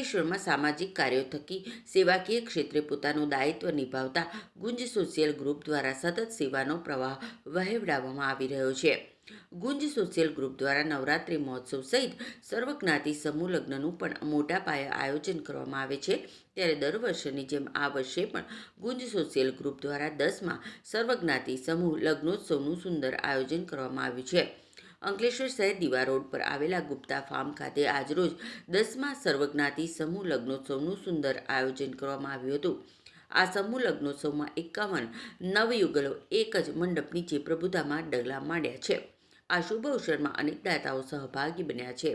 અંકલેશ્વરમાં સામાજિક કાર્યો થકી સેવાકીય ક્ષેત્રે પોતાનું દાયિત્વ નિભાવતા ગુંજ સોશિયલ ગ્રુપ દ્વારા સતત સેવાનો પ્રવાહ વહેવડાવવામાં આવી રહ્યો છે. ગુંજ સોશિયલ ગ્રુપ દ્વારા નવરાત્રિ મહોત્સવ સહિત સર્વજ્ઞાતિ સમૂહ લગ્નનું પણ મોટા પાયે આયોજન કરવામાં આવે છે. ત્યારે દર વર્ષની જેમ આ વર્ષે પણ ગુંજ સોશિયલ ગ્રુપ દ્વારા દસમાં સર્વજ્ઞાતિ સમૂહ લગ્નોત્સવનું સુંદર આયોજન કરવામાં આવ્યું છે. અંકલેશ્વર શહેર દીવા રોડ પર આવેલા ગુપ્તા ફાર્મ ખાતે આજરોજ દસમા સર્વજ્ઞાતિ સમૂહ લગ્નોત્સવનું સુંદર આયોજન કરવામાં આવ્યું હતું. આ સમૂહ લગ્નોત્સવમાં એકાવન નવયુગલો એક જ મંડપ નીચે પ્રભુતામાં ડગલા માંડ્યા છે. આ શુભ અવસરમાં અનેક દાતાઓ સહભાગી બન્યા છે.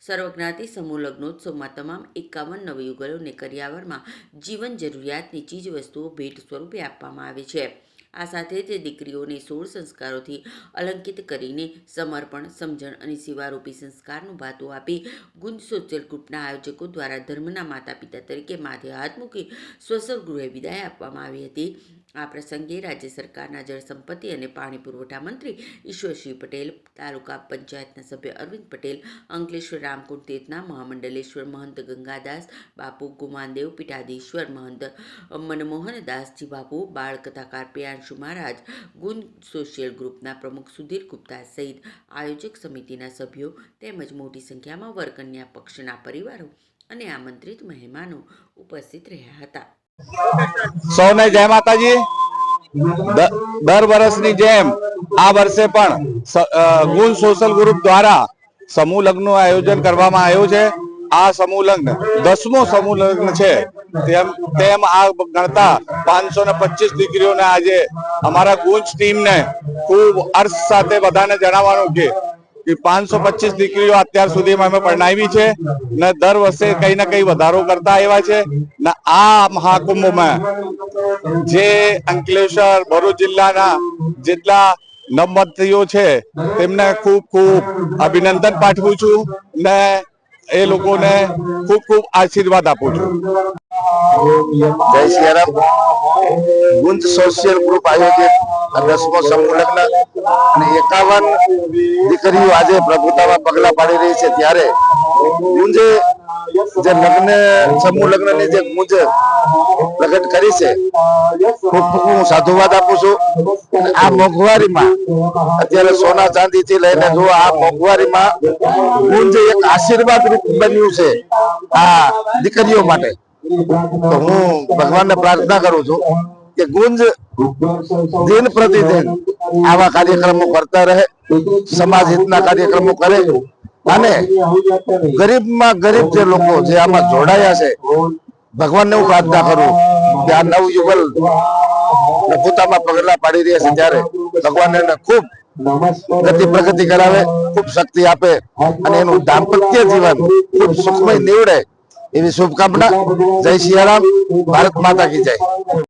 સર્વજ્ઞાતિ સમૂહ લગ્નોત્સવમાં તમામ એકાવન નવયુગલોને કરિયાવરમાં જીવન જરૂરિયાતની ચીજ વસ્તુઓ ભેટ સ્વરૂપે આપવામાં આવે છે. આ સાથે તે દીકરીઓને સોળ સંસ્કારોથી અલંકિત કરીને સમર્પણ, સમજણ અને સેવારૂપી સંસ્કારનું ભાતું આપી ગુંજ સોશિયલ ગ્રુપના આયોજકો દ્વારા ધર્મના માતા પિતા તરીકે માથે હાથ મૂકી સ્વસર ગૃહે વિદાય આપવામાં આવી હતી. આ પ્રસંગે રાજ્ય સરકારના જળ સંપત્તિ અને પાણી પુરવઠા મંત્રી ઈશ્વરસિંહ પટેલ, તાલુકા પંચાયતના સભ્ય અરવિંદ પટેલ, અંકલેશ્વર રામકુંડ તીર્થના મહામંડલેશ્વર મહંત ગંગાદાસ, બાપુ ગુમાનદેવ, પીઠાધીશ્વર મહંત મનમોહનદાસજી બાપુ, બાળ કથાકાર પ્રિયાંશુ મહારાજ ગુંજ સોશિયલ ગ્રુપના પ્રમુખ સુધીર ગુપ્તા સહિત આયોજક સમિતિના સભ્યો તેમજ મોટી સંખ્યામાં વરકન્યા પક્ષના પરિવારો અને આમંત્રિત મહેમાનો ઉપસ્થિત રહ્યા હતા. સૌને જય માતાજી. દર વર્ષની જેમ આ વર્ષે પણ ગુલ સોશિયલ ગ્રુપ દ્વારા સમૂહ લગ્નનું આયોજન કરવામાં આવ્યું છે. આ સમૂહ લગ્ન દસમો સમૂહ લગ્ન છે. તેમ તેમ આ ગણતા પાંચસો ને પચીસ દીકરીઓને આજે અમારા ગુંજ ટીમને ખૂબ અર્થ સાથે બધાને જણાવવાનું છે. પાંચસો પચીસ દીકરીઓ અત્યાર સુધીમાં અમે પરણાવી છે ને દર વર્ષે કઈ ને કઈ વધારો કરતા આવ્યા છે ને આ મહાકુંભમાં જે અંકલેશ્વર, ભરૂચ જિલ્લાના જેટલા નવમતીઓ છે, તેમને ખૂબ ખૂબ અભિનંદન પાઠવું છું ને એ લોકોને ખૂબ ખૂબ આશીર્વાદ આપું છું. જય સિયારામ ગુંજ સોશિયલ ગ્રુપ આયોજિત દસમો સમૂહ અને એકાવન દીકરીઓ આજે પ્રભુતામાં પગલા પાડી રહી છે ત્યારે ગુંજે જે લગ્ન, સમૂહ જે ગુંજ પ્રગટ કરી છે હું સાધુવાદ આપું છું. આ મોંઘવારીમાં, અત્યારે સોના ચાંદી થી લઈને જો આ મોંઘવારીમાં ગુંજ એક આશીર્વાદ રૂપ બન્યું છે આ દીકરીઓ માટે. તો હું ભગવાનને પ્રાર્થના કરું છું કે ગુંજ દિન પ્રતિદિન આવા કાર્યક્રમો કરતા રહે સમાજ હિતના કાર્યક્રમો કરે અને ગરીબમાં ગરીબ જે લોકો જે આમાં જોડાયા છે ભગવાનને હું પ્રાર્થના કરું કે આ નવ યુગલ પોતામાં પગલા પાડી રહ્યા છે ત્યારે ભગવાન એને ખૂબ ગતિ પ્રગતિ કરાવે ખૂબ શક્તિ આપે અને એનું દાંપત્ય જીવન ખૂબ સુખમય નીવડે એવી શુભકામના જય સિયારામ ભારત માતા કી જય